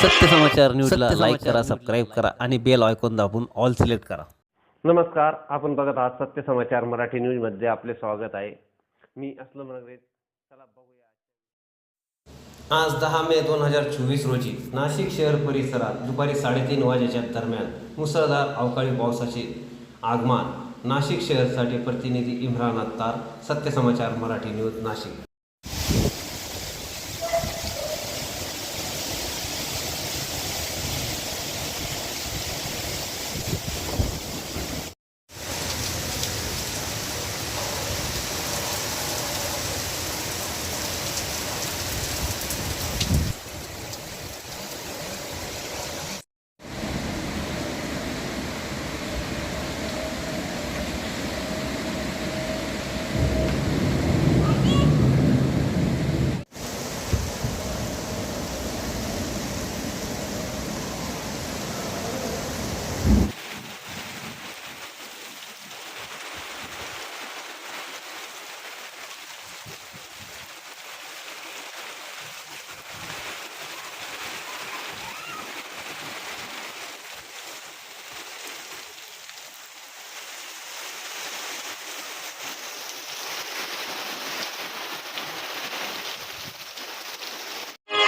सत्य समाचार न्यूजला लाईक करा सबस्क्राईब करा आणि बेल आयकॉन दाबून ऑल सिलेक्ट करा. नमस्कार आपण बघत आहात सत्य समाचार मराठी न्यूजमध्ये आपले स्वागत आहे. मी असलम नगरे चला बघूया. आज दहा मे दोन हजार चोवीस रोजी नाशिक शहर परिसरात दुपारी साडेतीन वाजेच्या दरम्यान मुसळधार अवकाळी पावसाचे आगमन. नाशिक शहरसाठी प्रतिनिधी इम्रान अत्तार सत्य समाचार मराठी न्यूज नाशिक.